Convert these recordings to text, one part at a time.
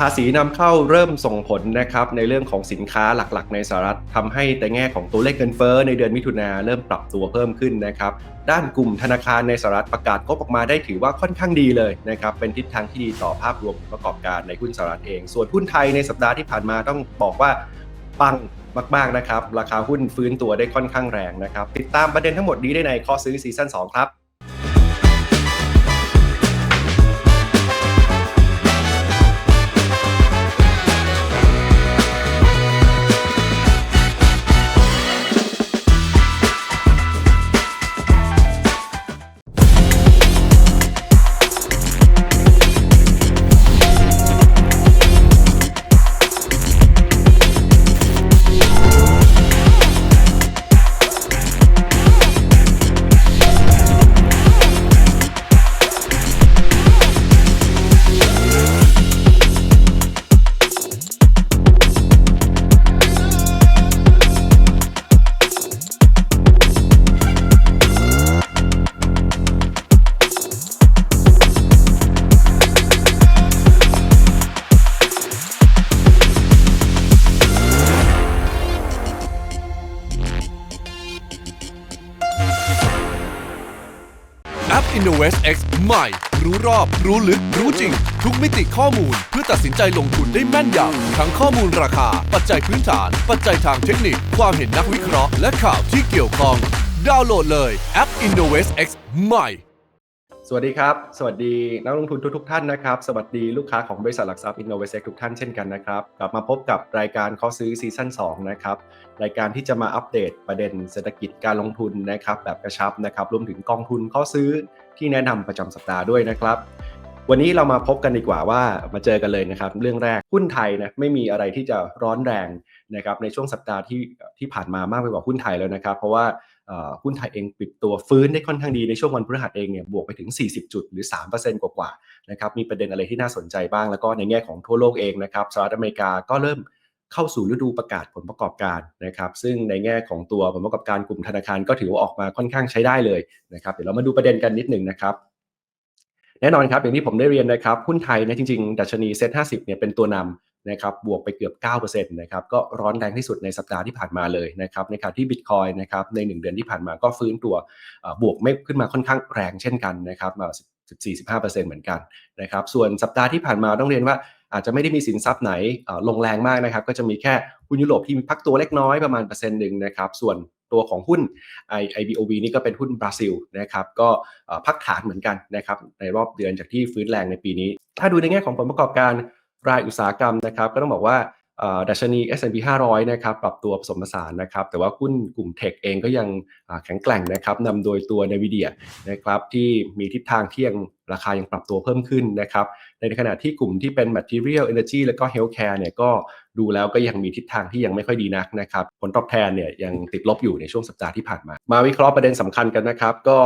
ภาษีนำเข้าเริ่มส่งผลนะครับในเรื่องของสินค้าหลักๆ ในสหรัฐทำให้แต่แง่ของตัวเลขเงินเฟ้อในเดือนมิถุนาเริ่มปรับตัวเพิ่มขึ้นนะครับด้านกลุ่มธนาคารในสหรัฐประกาศงบออกมาได้ถือว่าค่อนข้างดีเลยนะครับเป็นทิศทางที่ดีต่อภาพรวมประกอบการในหุ้นสหรัฐเอง ส่วนหุ้นไทยในสัปดาห์ที่ผ่านมาต้องบอกว่าปังมากๆนะครับราคาหุ้นฟื้นตัวได้ค่อนข้างแรงนะครับติดตามประเด็นทั้งหมดนี้ได้ในข้อซื้อซีซั่น2ครับ รู้รอบ รู้ลึก รู้จริง ทุกมิติข้อมูลเพื่อตัดสินใจลงทุนได้แม่นยำทั้งข้อมูลราคา ปัจจัยพื้นฐาน ปัจจัยทางเทคนิค ความเห็นนักวิเคราะห์ และข่าวที่เกี่ยวข้อง ดาวน์โหลดเลยแอป Innovest X ใหม่ สวัสดีครับ สวัสดีนักลงทุนทุกๆท่านนะครับ สวัสดีลูกค้าของบริษัทหลักทรัพย์ Innovest ทุกท่านเช่นกันนะครับ กลับมาพบกับรายการข้อซื้อซีซั่น2นะครับ รายการที่จะมาอัปเดตประเด็นเศรษฐกิจการลงทุนนะครับแบบกระชับนะครับ รวมถึงกองทุนข้อซื้อ ที่แนะนำประจำสัปดาห์ด้วยนะครับ วันนี้เรามาพบกันดีกว่าว่ามาเจอกันเลยนะครับ เรื่องแรกหุ้นไทยนะไม่มีอะไรที่จะร้อนแรงนะครับในช่วงสัปดาห์ที่ที่ผ่านมามากไปกว่าหุ้นไทยแล้วนะครับ เพราะว่าหุ้นไทยเองปิดตัวฟื้นได้ค่อนข้างดีในช่วงวันพฤหัสเองเนี่ยบวกไปถึง 40 จุดหรือ 3%กว่าๆนะครับมีประเด็นอะไรที่น่าสนใจบ้างแล้วก็ในแง่ของทั่วโลกเองนะครับสหรัฐอเมริกาก็เริ่ม เข้าสู่ฤดูประกาศผลประกอบการนะครับ ซึ่งในแง่ของตัวผลประกอบการกลุ่มธนาคารก็ถือว่าออกมาค่อนข้างใช้ได้เลยนะครับ เดี๋ยวเรามาดูประเด็นกันนิดหนึ่งนะครับ แน่นอนครับอย่างที่ผมได้เรียนนะครับหุ้นไทยเนะจริงๆ ดัชนีเซ็ต50เนี่ยเป็นตัวนำนะครับบวกไปเกือบ 9%นะครับก็ร้อนแรงที่สุดในสัปดาห์ที่ผ่านมาเลยนะครับในขณะที่บิตคอยนะครับใน 1 เดือนที่ผ่านมาก็ฟื้นตัวบวกไม่ขึ้นมาค่อนข้างแรงเช่นกันนะครับมา14-15%เหมือนกันนะครับส่วนสัปดาห์ที่ผ่านมาต้องเรียนว่า อาจจะไม่ได้มีสินทรัพย์ไหนลงแรงมากนะครับ ก็จะมีแค่หุ้นยุโรปที่มีพักตัวเล็กน้อยประมาณเปอร์เซ็นต์หนึ่งนะครับ ส่วนตัวของหุ้น IBOV นี่ก็เป็นหุ้นบราซิลนะครับก็พักฐานเหมือนกันนะครับในรอบเดือนจากที่ฟื้นแรงในปีนี้ ถ้าดูในแง่ของผลประกอบการรายอุตสาหกรรมนะครับ ก็ต้องบอกว่า ดัชนี S&P 500 นะครับปรับตัวผสมผสานนะครับแต่ว่าหุ้นกลุ่มเทคเองก็ยังแข็งแกร่งนะครับนำโดยตัว NVIDIA นะครับที่มีทิศทางที่ยังราคายังปรับตัวเพิ่มขึ้นนะครับในขณะที่กลุ่มที่เป็น Material Energy แล้วก็ Healthcare เนี่ยก็ดูแล้วก็ยังมีทิศทางที่ยังไม่ค่อยดีนักนะครับผลตอบแทนเนี่ยยังติดลบอยู่ในช่วงสัปดาห์ที่ผ่านมา มาวิเคราะห์ประเด็นสำคัญกันนะครับก็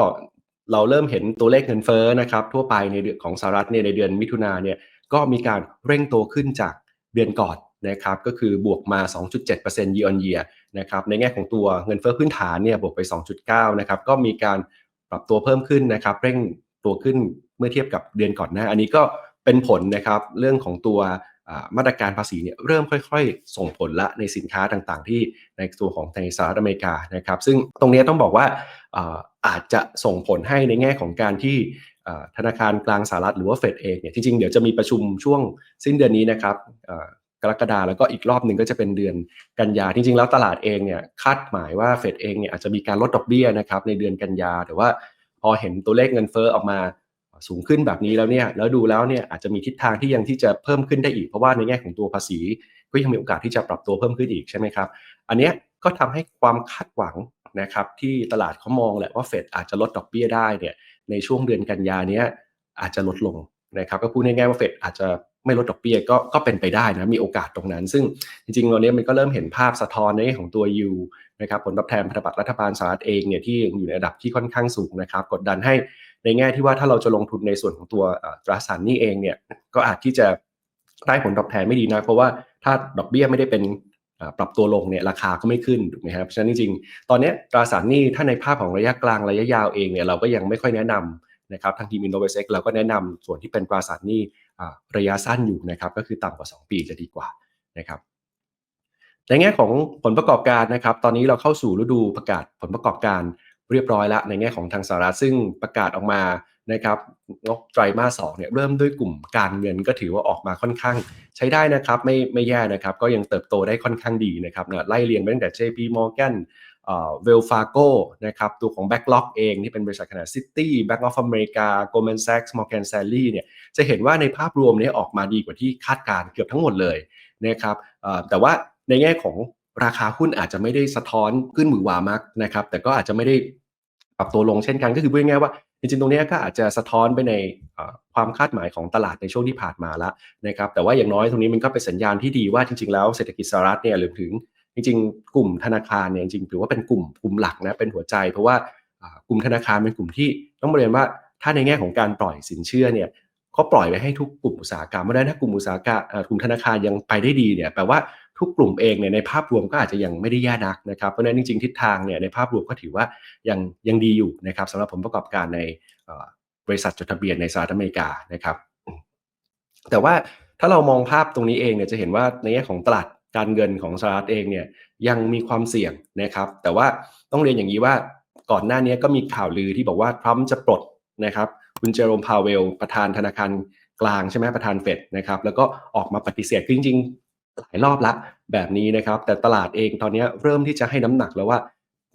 เราเริ่มเห็นตัวเลขเงินเฟ้อนะครับทั่วไปในเดือนของสหรัฐเนี่ยในเดือนมิถุนาเนี่ยก็มีการเร่งตัวขึ้นจากเดือนก่อน นะครับก็คือบวกมา 2.7% year on year นะครับในแง่ของตัวเงินเฟ้อพื้นฐานเนี่ยบวกไป 2.9นะครับก็มีการปรับตัวเพิ่มขึ้นนะครับเร่งตัวขึ้นเมื่อเทียบกับเดือนก่อนหน้า อันนี้ก็เป็นผลนะครับเรื่องของตัวมาตรการภาษีเนี่ยเริ่มค่อยๆ ส่งผลละในสินค้าต่างๆ ที่ในตัวของในสหรัฐอเมริกานะครับ ซึ่งตรงนี้ต้องบอกว่าอาจจะส่งผลให้ในแง่ของการที่ธนาคารกลางสหรัฐหรือว่าเฟดเองเนี่ยจริงๆ เดี๋ยวจะมีประชุมช่วงสิ้นเดือนนี้นะครับ กรกฎาแล้วก็อีกรอบหนึ่งก็จะเป็นเดือนกันยาจริงๆ แล้วตลาดเองเนี่ยคาดหมายว่าเฟดเองเนี่ยอาจจะมีการลดดอกเบี้ยนะครับในเดือนกันยาแต่ว่าพอเห็นตัวเลขเงินเฟ้อออกมาสูงขึ้นแบบนี้แล้วเนี่ยแล้วดูแล้วเนี่ยอาจจะมีทิศทางที่ยังที่จะเพิ่มขึ้นได้อีก เพราะว่าในแง่ของตัวภาษีก็ยังมีโอกาสที่จะปรับตัวเพิ่มขึ้นอีกใช่ไหมครับ อันเนี้ยก็ทำให้ความคาดหวังนะครับที่ตลาดเขามองแหละว่าเฟดอาจจะลดดอกเบี้ยได้เนี่ยในช่วงเดือนกันยาเนี้ยอาจจะลดลงนะครับก็พูดง่ายๆว่าเฟดอาจจะ ไม่ลดดอกเบี้ยก็ก็เป็นไปได้นะมีโอกาสตรงนั้น ซึ่งจริงๆวันนี้มันก็เริ่มเห็นภาพสะท้อนในแง่ของตัวยูนะครับผลตอบแทนพันธบัตรรัฐบาลสหรัฐเองเนี่ยที่อยู่ในระดับที่ค่อนข้างสูงนะครับ กดดันให้ในแง่ที่ว่าถ้าเราจะลงทุนในส่วนของตัวตราสารนี้เองเนี่ยก็อาจที่จะได้ผลตอบแทนไม่ดีนะเพราะว่าถ้าดอกเบี้ยไม่ได้เป็นปรับตัวลงเนี่ยราคาก็ไม่ขึ้นถูกไหมครับเพราะฉะนั้นจริงๆตอนนี้ตราสารหนี้ถ้าในภาพของระยะกลางระยะยาวเองเนี่ยเราก็ยังไม่ค่อยแนะนำนะครับทางทีม Innovest เราก็แนะนำส่วนที่เป็นตราสารหนี้อ่ ระยะสั้นอยู่นะครับก็คือต่ำกว่า 2 ปีจะดีกว่านะครับในแง่ของผลประกอบการนะครับ ตอนนี้เราเข้าสู่ฤดูประกาศผลประกอบการเรียบร้อยแล้วในแง่ของทางสหรัฐซึ่งประกาศออกมานะครับงบไตรมาสสองเนี่ยเริ่มด้วยกลุ่มการเงินก็ถือว่าออกมาค่อนข้างใช้ได้นะครับ ไม่ไม่แย่นะครับ ก็ยังเติบโตได้ค่อนข้างดีนะครับนะไล่เรียงไปตั้งแต่ JP Morgan เวลฟาโก้นะครับตัวของ Backlog เองที่เป็นบริษัทขนาด City Bank of America Goldman Sachs Morgan Stanley เนี่ยจะเห็นว่าในภาพรวมนี้ออกมาดีกว่าที่คาดการเกือบทั้งหมดเลยนะครับแต่ว่าในแง่ของราคาหุ้นอาจจะไม่ได้สะท้อนขึ้นหมือวามากนะครับแต่ก็อาจจะไม่ได้ปรับตัวลงเช่นกันก็คือพูดง่ายๆว่าจริงๆตรงนี้ก็อาจจะสะท้อนไปในความคาดหมายของตลาดในช่วงที่ผ่านมาแล้วนะครับแต่ว่าอย่างน้อยตรงนี้มันก็เป็นสัญญาณที่ดีว่าจริงๆแล้วเศรษฐกิจสหรัฐเนี่ยหรือถึง จริงๆ กลุ่มธนาคารเนี่ยจริงๆถือว่าเป็นกลุ่มกลุ่มหลักนะเป็นหัวใจ เพราะว่ากลุ่มธนาคารเป็นกลุ่มที่ต้องเรียนว่าถ้าในแง่ของการปล่อยสินเชื่อเนี่ยเขาปล่อยไว้ให้ทุกกลุ่มอุตสาหกรรมเพราะฉะนั้นถ้ากลุ่มอุตสาหกรรมกลุ่มธนาคารยังไปได้ดีเนี่ยแปลว่าทุกกลุ่มเองเนี่ยในภาพรวมก็อาจจะยังไม่ได้แย่นักนะครับเพราะฉะนั้นจริงๆทิศทางเนี่ยในภาพรวมก็ถือว่ายังยังดีอยู่นะครับสำหรับผลประกอบการในบริษัทจดทะเบียนในสหรัฐอเมริกานะครับ แต่ว่าถ้าเรามองภาพตรงนี้เองเนี่ยจะเห็นว่าในแง่ของตลาด การเงินของสหรัฐเองเนี่ยยังมีความเสี่ยงนะครับ แต่ว่าต้องเรียนอย่างนี้ว่าก่อนหน้านี้ก็มีข่าวลือที่บอกว่าทรัมป์จะปลดนะครับคุณเจอโรมพาวเวล ประธานธนาคารกลางใช่ไหมประธานเฟดนะครับแล้วก็ออกมาปฏิเสธจริงๆหลายรอบละแบบนี้นะครับ แต่ตลาดเองตอนนี้เริ่มที่จะให้น้ำหนักแล้วว่า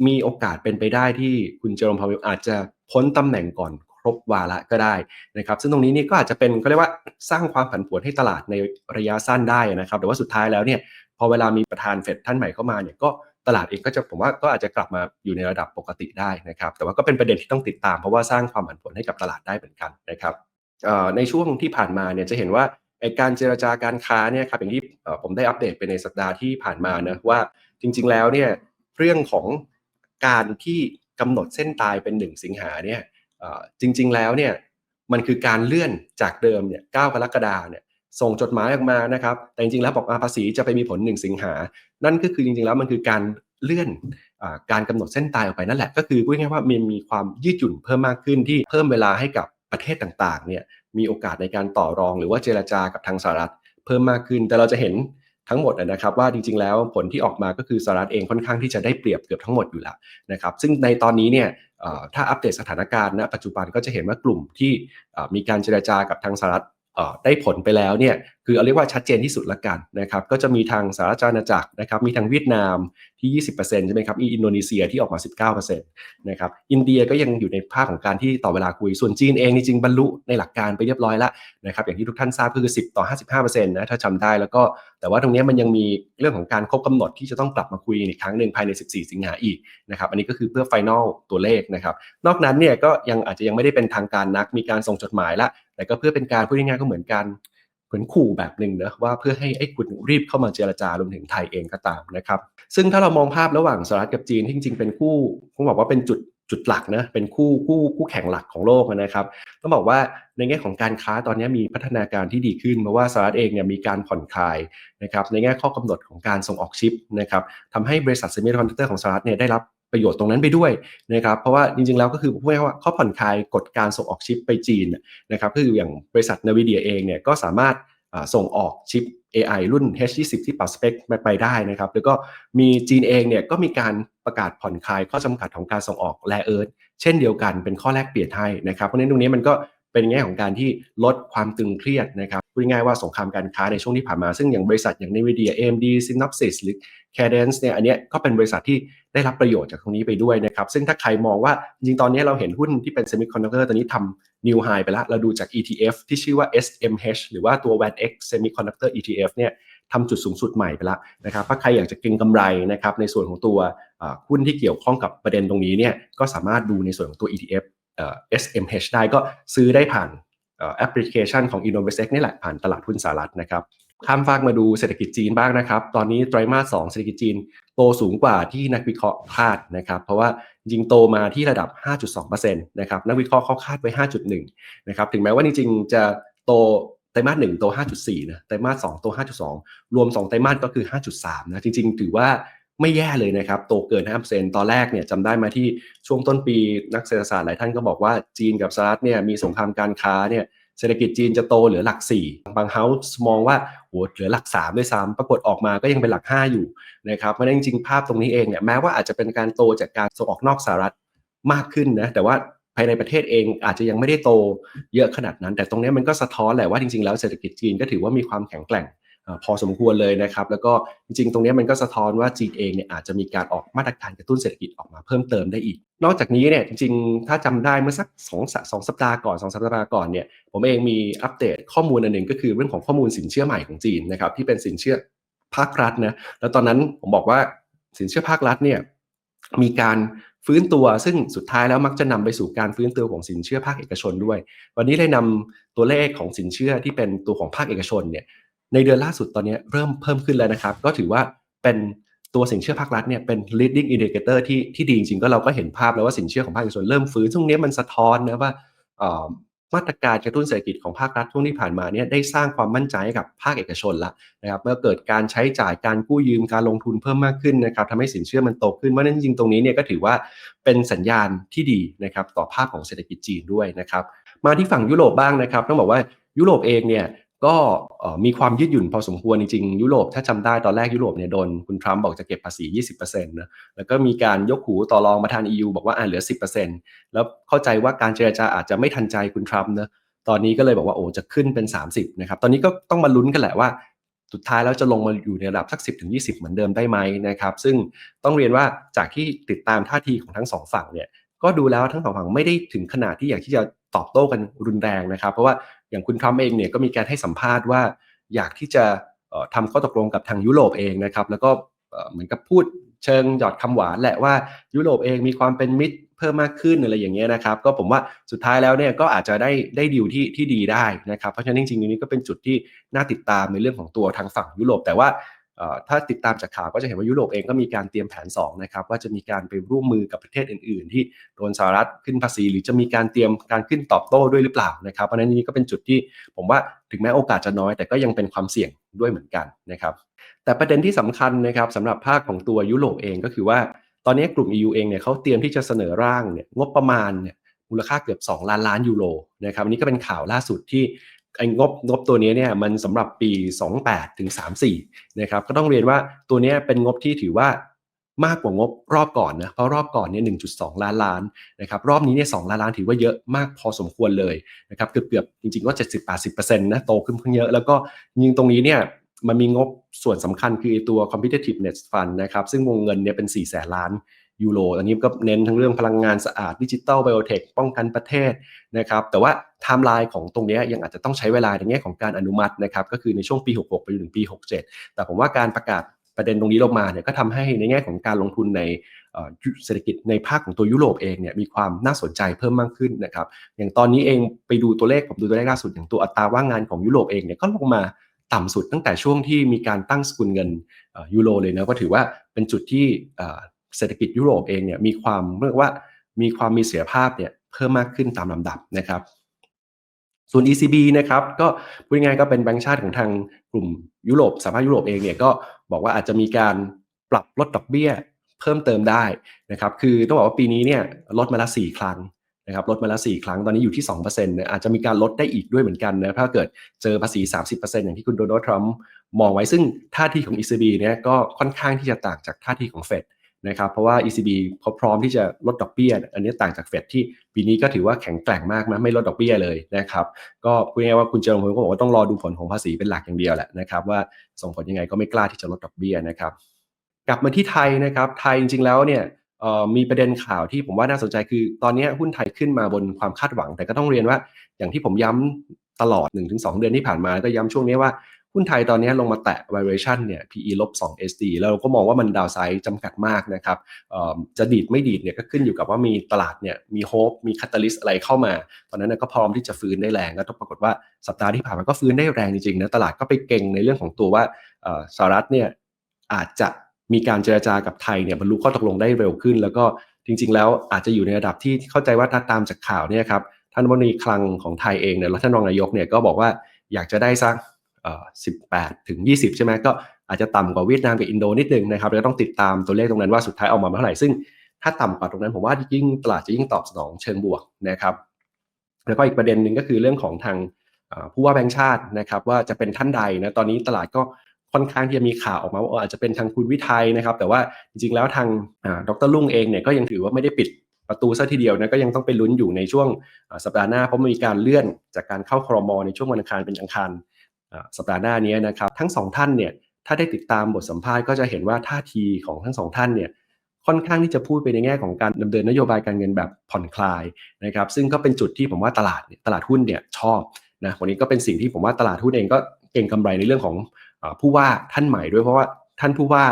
มีโอกาสเป็นไปได้ที่คุณเจอโรมพาวเวลอาจจะพ้นตำแหน่งก่อน รบวาระก็ได้นะครับซึ่งตรงนี้นี่ก็อาจจะเป็นก็เรียกว่าสร้างความผันผวนให้ตลาดในระยะสั้นได้นะครับแต่ว่าสุดท้ายแล้วเนี่ยพอเวลามีประธานเฟดท่านใหม่เข้ามาเนี่ยก็ตลาดเองก็จะผมว่าก็อาจจะกลับมาอยู่ในระดับปกติได้นะครับ แต่ว่าก็เป็นประเด็นที่ต้องติดตาม เพราะว่าสร้างความผันผวนให้กับตลาดได้เหมือนกันนะครับในช่วงที่ผ่านมาเนี่ยจะเห็นว่าการเจรจาการค้าเนี่ยครับอย่างที่ผมได้อัปเดตไปในสัปดาห์ที่ผ่านมานะว่าจริง ๆ แล้วเนี่ยเรื่องของการที่กำหนดเส้นตายเป็น 1 สิงหาเนี่ย จริง ๆ แล้วเนี่ยมันคือการเลื่อนจากเดิมเนี่ย9กรกฎาเนี่ยส่งจดหมายออกมานะครับ แต่จริงๆแล้วบอกภาษีจะไปมีผล 1 สิงหา นั่นก็คือจริงๆแล้วมันคือการเลื่อนอการกำหนดเส้นตายออกไปนั่นแหละ ก็คือพูดง่ายๆว่ามันมีความยืดหยุ่นเพิ่มมากขึ้นที่เพิ่มเวลาให้กับประเทศต่างๆเนี่ยมีโอกาสในการต่อรองหรือว่าเจรจากับทางสหรัฐเพิ่มมากขึ้น แต่เราจะเห็น ทั้งหมดนะครับว่าจริงๆ แล้วผลที่ออกมาก็คือสหรัฐเองค่อนข้างที่จะได้เปรียบเกือบทั้งหมดอยู่แล้วนะครับซึ่งในตอนนี้เนี่ยถ้าอัปเดตสถานการณ์ณปัจจุบันก็จะเห็นว่ากลุ่มที่มีการเจรจากับทางสหรัฐ ได้ผลไปแล้วเนี่ยคือเอาเรียกว่าชัดเจนที่สุดละกันนะครับก็จะมีทางสหรัฐอาณาจักรนะครับมีทางเวียดนามที่ 20%ใช่ไหมครับอินโดนีเซียที่ออกมา 19%นะครับอินเดียก็ยังอยู่ในภาคของการที่ต่อเวลาคุย ส่วนจีนเองจริงๆบรรลุในหลักการไปเรียบร้อยแล้วนะครับอย่างที่ทุกท่านทราบคือ 10 ต่อ 55%นะถ้าจำได้แล้วก็แต่ว่าตรงนี้มันยังมีเรื่องของการครบกำหนดที่จะต้องกลับมาคุยอีกครั้งหนึ่งภายใน 14 สิงหาอีกนะครับอันนี้ก็คือเพื่อไฟแนลตัวเลขนะครับนอกนั้นเนี่ยก็ยังอาจจะยังไม่ได้เป็นทางการนักมีการส่งจดหมายละ แต่ก็เพื่อเป็นการพูดง่ายๆก็เหมือนกันเหมือนขู่แบบหนึ่งนะว่าเพื่อให้ไอ้คุณรีบเข้ามาเจรจารวมถึงไทยเองก็ตามนะครับ ซึ่งถ้าเรามองภาพระหว่างสหรัฐกับจีนที่จริงๆเป็นคู่ผมบอกว่าเป็นจุดจุดหลักนะเป็นคู่คู่คู่แข่งหลักของโลกนะครับต้องบอกว่าในแง่ของการค้าตอนนี้มีพัฒนาการที่ดีขึ้นเพราะว่าสหรัฐเองเนี่ยมีการผ่อนคลายนะครับในแง่ข้อกำหนดของการส่งออกชิปนะครับทำให้บริษัทเซมิคอนดักเตอร์ของสหรัฐเนี่ยได้รับ ประโยชน์ตรงนั้นไปด้วยนะครับเพราะว่าจริงๆแล้วก็คือพูดง่ายว่าเขาผ่อนคลายกฎการส่งออกชิปไปจีนนะครับคืออย่างบริษัท NVIDIA เองเนี่ยก็สามารถส่งออกชิป AI รุ่น H20 ที่ปรับสเปคไปได้นะครับ แล้วก็มีจีนเองเนี่ยก็มีการประกาศผ่อนคลายข้อจำกัดของการส่งออกแร่เอิร์ธเช่นเดียวกันเป็นข้อแรกเปลี่ยนให้นะครับ เพราะฉะนั้นตรงนี้มันก็เป็นแง่ของการที่ลดความตึงเครียดนะครับพูดง่ายๆว่าสงครามการค้าในช่วงที่ผ่านมา ซึ่งอย่างบริษัทอย่าง NVIDIA AMD Synopsys หรือ Cadence เนี่ยอันนี้ก็เป็นบริษัทที่ได้รับประโยชน์จากตรงนี้ไปด้วยนะครับซึ่งถ้าใครมองว่าจริงตอนนี้เราเห็นหุ้นที่เป็น Semiconductor ตอนนี้ทำ New High ไปแล้ว เราดูจาก ETF ที่ชื่อว่า SMH หรือว่าตัว VanEck Semiconductor ETF เนี่ยทำจุดสูงสุดใหม่ไปแล้วนะครับถ้าใครอยากจะเก็งกำไรนะครับในส่วนของตัวหุ้นที่เกี่ยวข้องกับประเด็นตรงนี้เนี่ยก็สามารถดูในส่วนของตัว ETF SMH ได้ก็ซื้อได้ผ่านแอปพลิเคชันของ Innovestec นี่แหละผ่านตลาดหุ้นสหรัฐนะครับ ข้ามฟากมาดูเศรษฐกิจจีนบ้างนะครับ ตอนนี้ไตรมาส2เศรษฐกิจจีนโตสูงกว่าที่นักวิเคราะห์คาดนะครับ เพราะว่าจริงโตมาที่ระดับ 5.2%นะครับ นักวิเคราะห์เขาคาดไว้ 5.1 นะครับ ถึงแม้ว่าจริงๆจะโตไตรมาส1โต 5.4 นะ ไตรมาส2โต 5.2 รวม 2 ไตรมาสก็คือ 5.3 นะ จริงๆ ถือว่าไม่แย่เลยนะครับ โตเกิน 5%ตอนแรกเนี่ยจำได้มาที่ช่วงต้นปีนักเศรษฐศาสตร์หลายท่านก็บอกว่าจีนกับสหรัฐเนี่ยมีสงครามการค้าเนี่ย เศรษฐกิจจีนจะโตเหลือหลัก 4 บางเฮาส์มองว่าโหเหลือหลัก 3 ด้วยซ้ำปรากฏออกมาก็ยังเป็นหลัก 5 อยู่นะครับเพราะนั้นจริงๆภาพตรงนี้เองเนี่ยแม้ว่าอาจจะเป็นการโตจากการส่งออกนอกสหรัฐมากขึ้นนะแต่ว่าภายในประเทศเองอาจจะยังไม่ได้โตเยอะขนาดนั้น แต่ตรงนี้มันก็สะท้อนแหละว่าจริงๆแล้วเศรษฐกิจจีนก็ถือว่ามีความแข็งแกร่ง พอสมควรเลยนะครับ แล้วก็จริงๆ ตรงนี้มันก็สะท้อนว่าจีนเองเนี่ยอาจจะมีการออกมาตรการกระตุ้นเศรษฐกิจออกมาเพิ่มเติมได้อีก นอกจากนี้เนี่ยจริงๆ ถ้าจำได้เมื่อสักสองสองสัปดาห์ก่อนสองสัปดาห์ก่อนเนี่ยผมเองมีอัปเดตข้อมูลอันหนึ่งก็คือเรื่องของข้อมูลสินเชื่อใหม่ของจีนนะครับที่เป็นสินเชื่อภาครัฐนะแล้วตอนนั้นผมบอกว่าสินเชื่อภาครัฐเนี่ยมีการฟื้นตัวซึ่งสุดท้ายแล้วมักจะนำไปสู่การฟื้นตัวของสินเชื่อภาคเอกชนด้วย วันนี้เลยนำตัวเลขของสินเชื่อที่เป็นตัวของภาคเอกชนเนี่ย ในเดือนล่าสุดตอนนี้เริ่มเพิ่มขึ้นแล้วนะครับ ก็ถือว่าเป็นตัวสินเชื่อภาครัฐเนี่ยเป็น leading indicator ที่ที่ดีจริงๆก็เราก็เห็นภาพแล้วว่าสินเชื่อของภาคเอกชนเริ่มฟื้นช่วงนี้มันสะท้อนนะว่ามาตรการกระตุ้นเศรษฐกิจของภาครัฐช่วงที่ผ่านมาเนี่ยได้สร้างความมั่นใจให้กับภาคเอกชนละนะครับเมื่อเกิดการใช้จ่ายการกู้ยืมการลงทุนเพิ่มมากขึ้นนะครับทำให้สินเชื่อมันโตขึ้นเพราะนั้นจริงตรงนี้เนี่ยก็ถือว่าเป็นสัญญาณที่ดีนะครับต่อภาพของเศรษฐกิจจีนด้วยนะครับมาที่ฝั่งยุโรปบ้างนะครับต้องบอกว่ายุโรปเองเนี่ย ก็มีความยืดหยุ่นพอสมควรจริงๆยุโรปถ้าจำได้ตอนแรกยุโรปเนี่ยโดนคุณทรัมป์บอกจะเก็บภาษี 20%นะแล้วก็มีการยกหูต่อรองมาทาง EU บอกว่าอ่าเหลือ 10%แล้วเข้าใจว่าการเจรจาอาจจะไม่ทันใจคุณทรัมป์นะตอนนี้ก็เลยบอกว่าโอ้จะขึ้นเป็น 30นะครับตอนนี้ก็ต้องมาลุ้นกันแหละว่าสุดท้ายแล้วจะลงมาอยู่ในระดับสัก 10ถึง20 เหมือนเดิมได้ไหมนะครับซึ่งต้องเรียนว่าจากที่ติดตามท่าทีของทั้งสองฝั่งเนี่ย ก็ดูแล้วทั้งสองฝั่งไม่ได้ถึงขนาดที่อยากที่จะตอบโต้กันรุนแรงนะครับ เพราะว่าอย่างคุณทรัมป์เองเนี่ยก็มีการให้สัมภาษณ์ว่า อยากที่จะทำข้อตกลงกับทางยุโรปเองนะครับ แล้วก็เหมือนกับพูดเชิงหยอดคำหวานแหละว่ายุโรปเองมีความเป็นมิตรเพิ่มมากขึ้นอะไรอย่างเงี้ยนะครับ ก็ผมว่าสุดท้ายแล้วเนี่ยก็อาจจะได้ได้ดีลที่ที่ดีได้นะครับ เพราะฉะนั้นจริงๆนี้ก็เป็นจุดที่น่าติดตามในเรื่องของตัวทางฝั่งยุโรป แต่ว่า ถ้าติดตามจากข่าวก็จะเห็นว่ายุโรปเองก็มีการเตรียมแผน2นะครับว่าจะมีการไปร่วมมือกับประเทศอื่น ๆ ที่โดนสหรัฐขึ้นภาษี หรือจะมีการเตรียมการขึ้นตอบโต้ด้วยหรือเปล่านะครับเพราะนั้นนี้ก็เป็นจุดที่ผมว่าถึงแม้โอกาสจะน้อย แต่ก็ยังเป็นความเสี่ยงด้วยเหมือนกันนะครับแต่ประเด็นที่สำคัญนะครับสำหรับภาคของตัวยุโรปเองก็คือว่า ตอนนี้กลุ่ม EU เองเนี่ยเขาเตรียมที่จะเสนอร่างเนี่ยงบประมาณเนี่ยมูลค่าเกือบ 2 ล้านล้านยูโรนะครับอันนี้ก็เป็นข่าวล่าสุดที่ ไอ้งบงบตัวนี้เนี่ยมันสำหรับปี 28ถึง34นะครับก็ต้องเรียนว่าตัวนี้เป็นงบที่ถือว่ามากกว่างบรอบก่อนนะเพราะรอบก่อนเนี่ย1.2 ล้านล้านนะครับรอบนี้เนี่ย2ล้านล้านถือว่าเยอะมากพอสมควรเลยนะครับเกือบเกือบจริงๆก็ 70-80%นะโตขึ้นเพิ่งเยอะ แล้วก็ยิงตรงนี้เนี่ยมันมีงบส่วนสำคัญคือตัว competitiveness fund นะครับซึ่งวงเงินเนี่ยเป็น4แสนล้าน ยูโรอันนี้ก็เน้นทั้งเรื่องพลังงานสะอาดดิจิตอลไบโอเทคป้องกันประเทศนะครับแต่ว่าไทม์ไลน์ของตรงนี้ยังอาจจะต้องใช้เวลาในแง่ของการอนุมัตินะครับก็คือในช่วงปี 66 ไปจนถึงปี 67 แต่ผมว่าการประกาศประเด็นตรงนี้ลงมาเนี่ยก็ทำให้ในแง่ของการลงทุนในเศรษฐกิจในภาคของตัวยุโรปเองเนี่ยมีความน่าสนใจเพิ่มมากขึ้นนะครับอย่างตอนนี้เองไปดูตัวเลขผมดูตัวเลขล่าสุดอย่างตัวอัตราว่างงานของยุโรปเองเนี่ยก็ลงมาต่ำสุดตั้งแต่ช่วงที่มีการตั้งสกุลเงินยูโรเลยนะก็ถือว่าเป็นจุดที่ เศรษฐกิจยุโรปเองเนี่ยมีความเรียกว่ามีความมีเสียภาพเนี่ยเพิ่มมากขึ้นตามลำดับนะครับ ส่วน ECB นะครับก็พูดง่ายๆก็เป็นแบงก์ชาติของทางกลุ่มยุโรปสหภาพยุโรปเองเนี่ยก็บอกว่าอาจจะมีการปรับลดดอกเบี้ยเพิ่มเติมได้นะครับ คือต้องบอกว่าปีนี้เนี่ยลดมาแล้ว4ครั้งนะครับลดมาแล้ว 4 ครั้งตอนนี้อยู่ที่2%เนี่ยอาจจะมีการลดได้อีกด้วยเหมือนกันนะถ้าเกิดเจอภาษี 30%อย่างที่คุณโดนัลด์ทรัมป์มองไว้ซึ่งท่าทีของ ECB เนี่ยก็ค่อนข้างที่จะต่างจากท่าทีของเฟด นะครับเพราะว่า ECB เขาพร้อมที่จะลดดอกเบี้ย อันนี้ต่างจากเฟดที่ปีนี้ก็ถือว่าแข็งแกร่งมากนะไม่ลดดอกเบี้ยเลยนะครับก็พูดง่ายๆว่าคุณเจอร์มก็บอกว่าต้องรอดูผลของภาษีเป็นหลักอย่างเดียวแหละนะครับว่าส่งผลยังไงก็ไม่กล้าที่จะลดดอกเบี้ยนะครับกลับมาที่ไทยนะครับไทยจริงๆแล้วเนี่ยมีประเด็นข่าวที่ผมว่าน่าสนใจคือ ตอนนี้หุ้นไทยขึ้นมาบนความคาดหวัง แต่ก็ต้องเรียนว่าอย่างที่ผมย้ำตลอด 1-2 เดือนที่ผ่านมา ก็ย้ำช่วงนี้ว่า หุ้นไทยตอนนี้ลงมาแตะ valuation เนี่ย PE ลบ2 SD แล้วเราก็มองว่ามันดาวไซด์จำกัดมากนะครับจะดีดไม่ดีดเนี่ยก็ขึ้นอยู่กับว่ามีตลาดเนี่ยมีโฮปมีคาตาลิสอะไรเข้ามา ตอนนั้นก็พร้อมที่จะฟื้นได้แรงแล้วปรากฏว่าสัปดาห์ที่ผ่านมาก็ฟื้นได้แรงจริงๆนะตลาดก็ไปเก่งในเรื่องของตัวว่าสหรัฐเนี่ยอาจจะมีการเจราจากับไทยเนี่ยบรรลุข้อตกลงได้เร็วขึ้น แล้วก็จริง ๆ แล้วอาจจะอยู่ในระดับที่เข้าใจว่าถ้าตามจากข่าวเนี่ยครับท่านรัฐมนตรีคลังของไทยเองเนี่ยแล้วท่านรองนายกเนี่ยก็บอกว่าอยากจะได้สัก 18 ถึง 20 ใช่ไหมก็อาจจะต่ำกว่าเวียดนามกับอินโดนิดนึงนะครับแล้วต้องติดตามตัวเลขตรงนั้นว่าสุดท้ายออกมาเท่าไหร่ซึ่งถ้าต่ำกว่าตรงนั้นผมว่ายิ่งตลาดจะยิ่งตอบสนองเชิงบวกนะครับ แล้วก็อีกประเด็นหนึ่งก็คือเรื่องของทางผู้ว่าแบงค์ชาตินะครับ ว่าจะเป็นท่านใดนะตอนนี้ตลาดก็ค่อนข้างที่จะมีข่าวออกมาว่าอาจจะเป็นทางคุณวิทัยนะครับ แต่ว่าจริงๆแล้วทางอ่าดรลุงเองเนี่ยก็ยังถือว่าไม่ได้ปิดประตูซะทีเดียวนะก็ยังต้องไปลุ้นอยู่ในช่วงสัปดาห์หน้าเพราะมีการเลื่อนจากการเข้าครมในช่วงวันอังคารเป็นอังคาร สัปดาห์หน้านี้นะครับ ทั้งสองท่านเนี่ยถ้าได้ติดตามบทสัมภาษณ์ก็จะเห็นว่าท่าทีของทั้งสองท่านเนี่ยค่อนข้างที่จะพูดไปในแง่ของการดำเนินนโยบายการเงินแบบผ่อนคลายนะครับซึ่งก็เป็นจุดที่ผมว่าตลาดเนี่ยตลาดหุ้นเนี่ยชอบนะวันนี้ก็เป็นสิ่งที่ผมว่าตลาดหุ้นเองก็เก่งกำไรในเรื่องของผู้ว่าท่านใหม่ด้วยเพราะว่าท่านผู้ว่า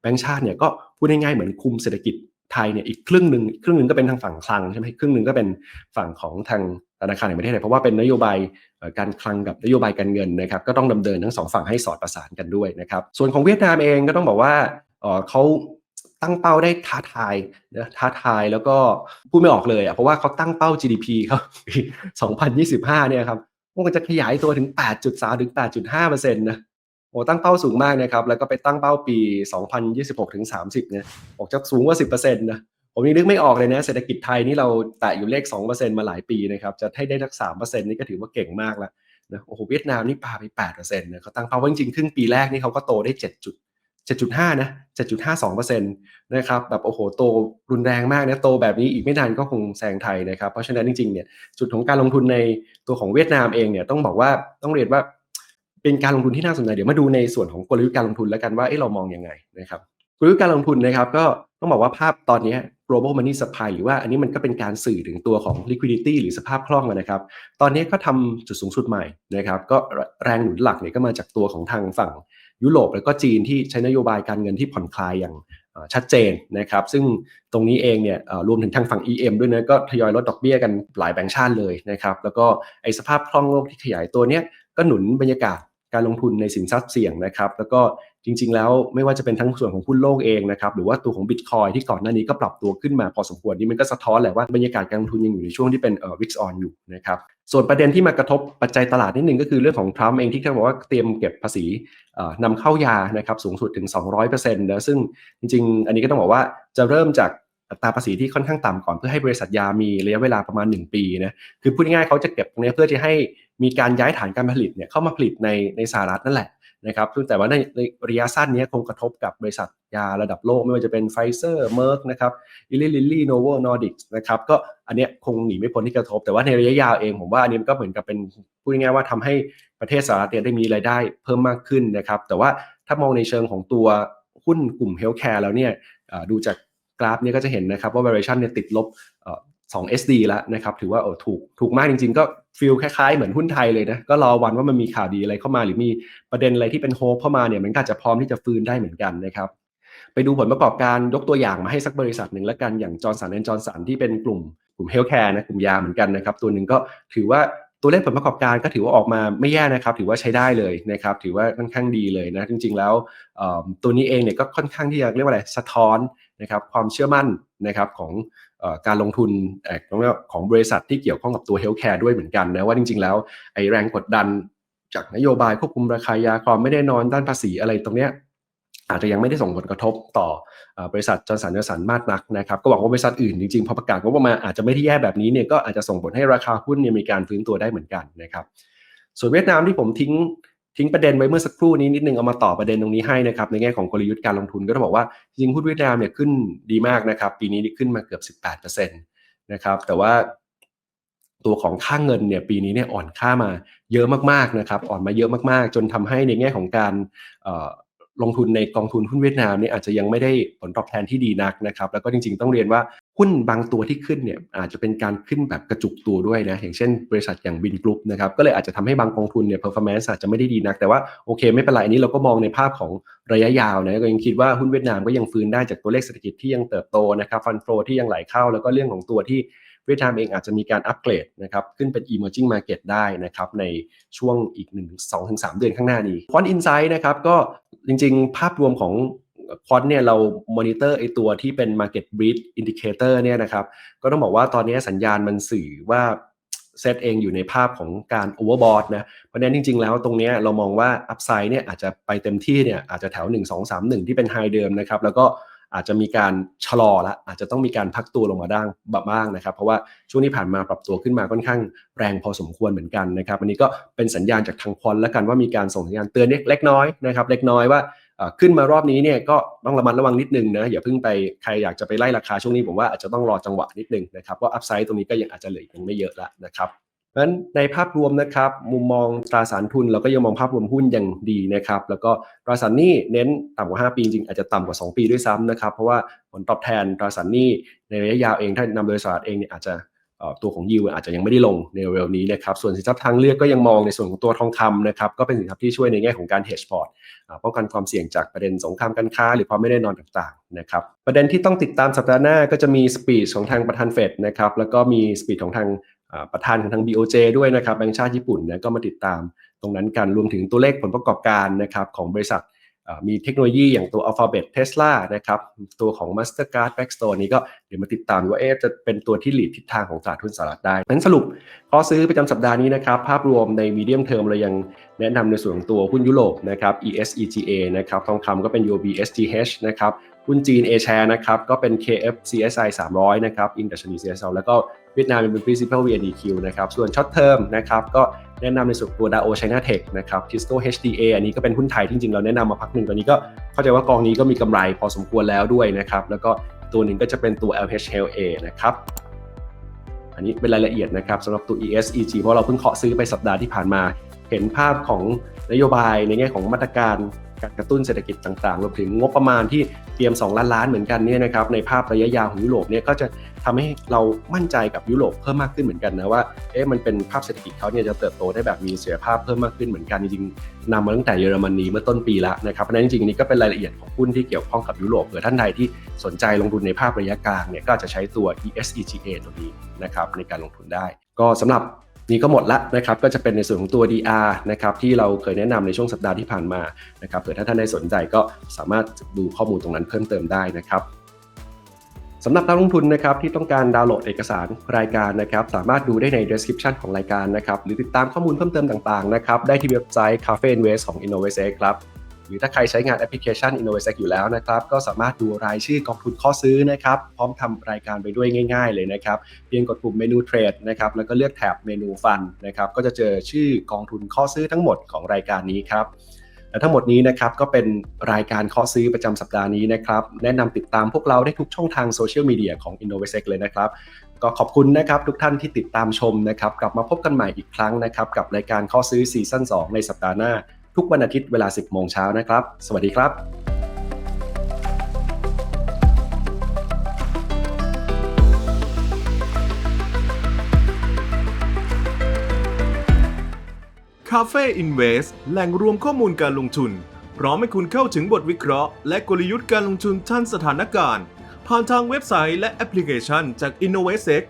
แบงก์ชาติเนี่ยก็พูดง่ายๆเหมือนคุมเศรษฐกิจไทยเนี่ยอีกครึ่งหนึ่งครึ่งหนึ่งก็เป็นทางฝั่งคลังใช่ไหมครึ่งหนึ่งก็เป็นฝั่งของทาง ธนาคารแห่งประเทศไทยเพราะว่าเป็นนโยบายการคลังกับนโยบายการเงินนะครับก็ต้องดำเนินทั้งสองฝั่งให้สอดประสานกันด้วยนะครับส่วนของเวียดนามเองก็ต้องบอกว่าเขาตั้งเป้าได้ท้าทายนะท้าทายแล้วก็พูดไม่ออกเลยอะเพราะว่าเขาตั้งเป้า GDP เขาปี2025 เนี่ยครับมันจะขยายตัวถึง 8.3 ถึง 8.5%นะโอ้ตั้งเป้าสูงมากนะครับ แล้วก็ไปตั้งเป้าปี 2026 ถึง 30 เนี่ยออกจะสูงกว่า 10%นะ ผมยังนึกไม่ออกเลยนะ เศรษฐกิจไทยนี่เราแตะอยู่เลข 2%มาหลายปีนะครับจะให้ได้สัก3%นี่ก็ถือว่าเก่งมากแล้วนะโอ้โหเวียดนามนี่ปาไป8%นะเขาตั้งเป้าว่าจริงๆครึ่งปีแรกนี่เขาก็โตได้7จุด7.5นะ7.52%นะครับแบบโอ้โหโตรุนแรงมากนะโตแบบนี้อีกไม่นานก็คงแซงไทยนะครับ เพราะฉะนั้นจริงๆเนี่ยจุดของการลงทุนในตัวของเวียดนามเองเนี่ยต้องบอกว่าต้องเรียนว่าเป็นการลงทุนที่น่าสนใจเดี๋ยวมาดูในส่วนของกลยุทธ์การลงทุนแล้วกันว่าเอ๊ะเรามองยังไงนะครับกลยุทธ์การลงทุนนะครับ ก็ต้องบอกว่าภาพตอนนี้ global money supply หรือว่าอันนี้มันก็เป็นการสื่อถึงตัวของ liquidity หรือสภาพคล่องนะครับ ตอนนี้ก็ทำจุดสูงสุดใหม่นะครับ ก็แรงหนุนหลักเนี่ยก็มาจากตัวของทางฝั่งยุโรปแล้วก็จีนที่ใช้นโยบายการเงินที่ผ่อนคลายอย่างชัดเจนนะครับ ซึ่งตรงนี้เองเนี่ยรวมถึงทางฝั่ง EM ด้วยนะก็ทยอยลดดอกเบี้ยกันหลายแบงก์ชาติเลยนะครับ แล้วก็ไอสภาพคล่องโลกที่ขยายตัวเนี้ยก็หนุนบรรยากาศการลงทุนในสินทรัพย์เสี่ยงนะครับ แล้วก็ จริง ๆ แล้วไม่ว่าจะเป็นทั้งส่วนของหุ้นโลกเองนะครับหรือว่าตัวของบิตคอยที่ก่อนหน้านี้ก็ปรับตัวขึ้นมาพอสมควรนี่มันก็สะท้อนแหละว่าบรรยากาศการลงทุนยังอยู่ในช่วงที่เป็นเอ่อวิกซ์ออนอยู่นะครับส่วนประเด็นที่มากระทบปัจจัยตลาดนิดนึงก็คือเรื่องของทรัมป์เองที่เขาบอกว่าเตรียมเก็บภาษีเอ่อนำเข้ายานะครับสูงสุดถึง 200%นะซึ่งจริง ๆ อันนี้ก็ต้องบอกว่าจะเริ่มจากอัตาภาษีที่ค่อนข้างต่ำก่อนเพื่อให้บริษัทยามีระยะเวลาประมาณ 1 ปีนะคือพูดง่ายๆเขาจะเก็บตรงนี้เพื่อที่ให้มีการย้ายฐานการผลิตเนี่ยเข้ามาผลิตในในสหรัฐนั่นแหละ นะครับแต่ว่าในระยะสั้นนี้คงกระทบกับบริษัทยาระดับโลก ไม่ว่าจะเป็นไฟเซอร์เมอร์กนะครับอิลิลิลี่โนโวอร์นอร์ดิกนะครับก็อันเนี้ยคงหนีไม่พ้นที่กระทบ แต่ว่าในระยะยาวเองผมว่าอันนี้ก็เหมือนกับเป็นพูดง่ายๆว่าทำให้ประเทศสหรัฐเนี่ยได้มีรายได้เพิ่มมากขึ้นนะครับแต่ว่าถ้ามองในเชิงของตัวหุ้นกลุ่มเฮลท์แคร์แล้วเนี่ยดูจากกราฟเนี้ก็จะเห็นนะครับว่า valuation เนี่ยติดลบ 2 SD แล้วนะครับถือว่าเออถูกถูกมากจริง ๆ ก็ฟีลคล้ายๆ เหมือนหุ้นไทยเลยนะก็รอวันว่ามันมีข่าวดีอะไรเข้ามา หรือมีประเด็นอะไรที่เป็นโฮปเข้ามาเนี่ยมันก็จะพร้อมที่จะฟื้นได้เหมือนกันนะครับไปดูผลประกอบการยกตัวอย่างมาให้สักบริษัทหนึ่งแล้วกันอย่างจอร์นสันแอนจอร์นสันที่เป็นกลุ่มกลุ่มเฮลท์แคร์นะกลุ่มยาเหมือนกันนะครับตัวหนึ่งก็ถือว่าตัวเลขผลประกอบการก็ถือว่าออกมาไม่แย่นะครับ ถือว่าใช้ได้เลยนะครับถือว่าค่อนข้างดีเลยนะจริง ๆ แล้วตัวนี้เองเนี่ยก็ค่อนข้างที่จะเรียกว่าอะไรสะท้อน นะครับความเชื่อมั่นนะครับของอการลงทุนของบริษัทที่เกี่ยวข้องกับตัวเฮลท์แคร์ด้วยเหมือนกันนะว่าจริง ๆ แล้วไอ้แรงกดดันจากนโยบายควบคุมราคายาความไม่แน่นอนด้านภาษีอะไรตรงเนี้ยอาจจะยังไม่ได้ส่งผลกระทบต่อบริษัทจอร์สันจอร์สันมากนักนะครับก็หวังว่าบริษัทอื่นจริงๆพอประกาศงบประมาณอาจจะไม่ได้แย่แบบนี้เนี่ยก็อาจจะส่งผลให้ราคาหุ้นมีการฟื้นตัวได้เหมือนกันนะครับส่วนเวียดนามที่ผมทิ้ง ทิ้งประเด็นไว้เมื่อสักครู่นี้นิดนึงเอามาต่อประเด็นตรงนี้ให้นะครับในแง่ของกลยุทธ์การลงทุนก็ต้องบอกว่าจริงหุ้นเวียดนามเนี่ยขึ้นดีมากนะครับ ปีนี้ขึ้นมาเกือบ 18%นะครับแต่ว่าตัวของค่างเงินเนี่ยปีนี้เนี่ยอ่อนค่ามาเยอะมากๆนะครับอ่อนมาเยอะมากๆ จนทำให้ในแง่ของการลงทุนในกองทุนหุ้นเวียดนามเนี่ยอาจจะยังไม่ได้ผลตอบแทนที่ดีนักนะครับแล้วก็จริงๆต้องเรียนว่า หุ้นบางตัวที่ขึ้นเนี่ยอาจจะเป็นการขึ้นแบบกระจุกตัวด้วยนะ อย่างเช่นบริษัทอย่างบินกรุ๊ปนะครับก็เลยอาจจะทำให้บางกองทุนเนี่ย performance อาจจะไม่ได้ดีนัก แต่ว่าโอเคไม่เป็นไรอันนี้เราก็มองในภาพของระยะยาวนะก็ยังคิดว่าหุ้นเวียดนามก็ยังฟื้นได้จากตัวเลขเศรษฐกิจที่ยังเติบโตนะครับฟันโฟที่ยังไหลเข้า แล้วก็เรื่องของตัวที่เวียดนามเองอาจจะมีการอัปเกรดนะครับขึ้นเป็น emerging market ได้นะครับในช่วงอีก 1 2ถึง3เดือนข้างหน้านี้ Quant Insight นะครับก็จริงๆ ภาพรวมของ คอนเนี่ยเรามอนิเตอร์ไอตัวที่เป็น Market Breed Indicator เนี่ยนะครับ ก็ต้องบอกว่าตอนนี้สัญญาณมันสื่อว่าเซตเองอยู่ในภาพของการ overbought นะ เพราะนั้นจริง ๆ แล้วตรงนี้เรามองว่า upside เนี่ยอาจจะไปเต็มที่เนี่ยอาจจะแถว 1 2 3 1 ที่เป็น high เดิมนะครับ แล้วก็อาจจะมีการชะลอละอาจจะต้องมีการพักตัวลงมาด้างบ้างนะครับ เพราะว่าช่วงที่ผ่านมาปรับตัวขึ้นมาค่อนข้างแรงพอสมควรเหมือนกันนะครับ อันนี้ก็เป็นสัญญาณจากทางควอนแล้วกันว่ามีการส่งสัญญาณเตือนเล็กน้อยนะครับ เล็กน้อยว่า ขึ้นมารอบนี้เนี่ยก็ต้องระมัดระวังนิดนึงนะอย่าเพิ่งไปใครอยากจะไปไล่ราคาช่วงนี้ผมว่าอาจจะต้องรอจังหวะนิดนึงนะครับว่าอัพไซด์ตรงนี้ก็ยังอาจจะเหลือยังไม่เยอะละนะครับเพราะฉะนั้นในภาพรวมนะครับมุมมองตราสารทุนเราก็ยังมองภาพรวมหุ้นยังดีนะครับแล้วก็ตราสารหนี้เน้นต่ำกว่า 5 ปีจริงอาจจะต่ำกว่า 2 ปีด้วยซ้ำนะครับเพราะว่าผลตอบแทนตราสารหนี้ในระยะยาวเองถ้านำโดยสหรัฐเองเนี่ยอาจจะ ตัวของยิวอาจจะยังไม่ได้ลงในเร็วนี้นะครับส่วนสินทรัพย์ทางเลือกก็ยังมองในส่วนของตัวทองคำนะครับก็เป็นสินทรัพย์ที่ช่วยในแง่ของการ hedge port ป้องกันความเสี่ยงจากประเด็นสงครามการค้า หรือความไม่แน่นอนต่างๆนะครับประเด็นที่ต้องติดตามสัปดาห์หน้าก็จะมีสปีชของทางประธานเฟดนะครับแล้วก็มีสปีชของทางประธานของทาง BOJ ด้วยนะครับแบงก์ชาติญี่ปุ่นนะก็มาติดตามตรงนั้นกันรวมถึงตัวเลขผลประกอบการนะครับของบริษัท มีเทคโนโลยีอย่างตัว Alphabet Tesla นะครับ ตัวของ Mastercard Backstore นี้ก็เดี๋ยวมาติดตามว่าเอจะเป็นตัวที่หลีดทิศทางของตลาดหุ้นสหรัฐได้นั้นสรุปข้อซื้อประจำสัปดาห์นี้นะครับ ภาพรวมในมีเดียมเทอมเรายังแนะนำในส่วนของตัวหุ้นยุโรปนะครับ ESEGA นะครับ ทองคำก็เป็น UOB SGH นะครับหุ้นจีน A share นะครับ ก็เป็น KF CSI 300 นะครับ อิงดัชนี CSL แล้วก็เวียดนามเป็น Principal VNDQ นะครับ ส่วนช็อตเทอมนะครับก็ แนะนำในส่วนตัว DAO China Tech นะครับ Tisco HDA อันนี้ก็เป็นหุ้นไทยที่จริงๆเราแนะนำมาพักหนึ่งตอนนี้ก็เข้าใจว่ากองนี้ก็มีกำไรพอสมควรแล้วด้วยนะครับแล้วก็ตัวหนึ่งก็จะเป็นตัว LH LA นะครับอันนี้เป็นรายละเอียดนะครับสำหรับตัว ESEG เพราะเราเพิ่งเคาะซื้อไปสัปดาห์ที่ผ่านมา เห็นภาพของนโยบายในแง่ของมาตรการการกระตุ้นเศรษฐกิจต่างๆรวมถึงงบประมาณที่เตรียม 2 ล้านล้านเหมือนกันเนี่ยนะครับในภาพระยะยาวของยุโรปเนี่ยก็จะ ทำให้เรามั่นใจกับยุโรปเพิ่มมากขึ้นเหมือนกันนะว่าเอ๊ะมันเป็นภาพเศรษฐกิจเขาเนี่ยจะเติบโตได้แบบมีเสถียรภาพเพิ่มมากขึ้นเหมือนกันจริงๆนำมาตั้งแต่เยอรมนีเมื่อต้นปีแล้วนะครับเพราะนั้นจริงๆนี้ก็เป็นรายละเอียดของหุ้นที่เกี่ยวข้องกับยุโรปเผื่อท่านใดที่สนใจลงทุนในภาพระยะกลางเนี่ยก็จะใช้ตัว ESEGA ตัวนี้นะครับในการลงทุนได้ ก็สำหรับนี้ก็หมดละนะครับก็จะเป็นในส่วนของตัว DR นะครับที่เราเคยแนะนำในช่วงสัปดาห์ที่ผ่านมานะครับเผื่อถ้าท่านใดสนใจก็สามารถดูข้อมูลตรงนั้นเพิ่มเติมได้นะครับ สำหรับนักลงทุนนะครับที่ต้องการดาวน์โหลดเอกสารรายการนะครับสามารถดูได้ใน description ของรายการนะครับหรือติดตามข้อมูลเพิ่มเติมต่างๆนะครับได้ที่เว็บไซต์ Cafe Invest ของ Innovate ครับหรือถ้าใครใช้งานแอปพลิเคชัน Innovate อยู่แล้วนะครับก็สามารถดูรายชื่อกองทุนข้อซื้อนะครับพร้อมทำรายการไปด้วยง่าย ๆ เลยนะครับเพียงกดปุ่มเมนูเทรดนะครับแล้วก็เลือกแท็บเมนูฟันนะครับก็จะเจอชื่อกองทุนข้อซื้อทั้งหมดของรายการนี้ครับ และทั้งหมดนี้นะครับก็เป็นรายการข้อซื้อประจำสัปดาห์นี้นะครับแนะนำติดตามพวกเราได้ทุกช่องทางโซเชียลมีเดียของ Innovate เลยนะครับ ก็ขอบคุณนะครับทุกท่านที่ติดตามชมนะครับกลับมาพบกันใหม่อีกครั้งนะครับกับรายการข้อซื้อซีซั่น2ในสัปดาห์หน้า ทุกวันอาทิตย์เวลา 10 โมงเช้านะครับ สวัสดีครับ Cafe Invest แหล่งรวมข้อมูลการลงทุน พร้อมให้คุณเข้าถึงบทวิเคราะห์ และกลยุทธ์การลงทุนทันสถานการณ์ ผ่านทางเว็บไซต์และแอปพลิเคชันจาก Innovate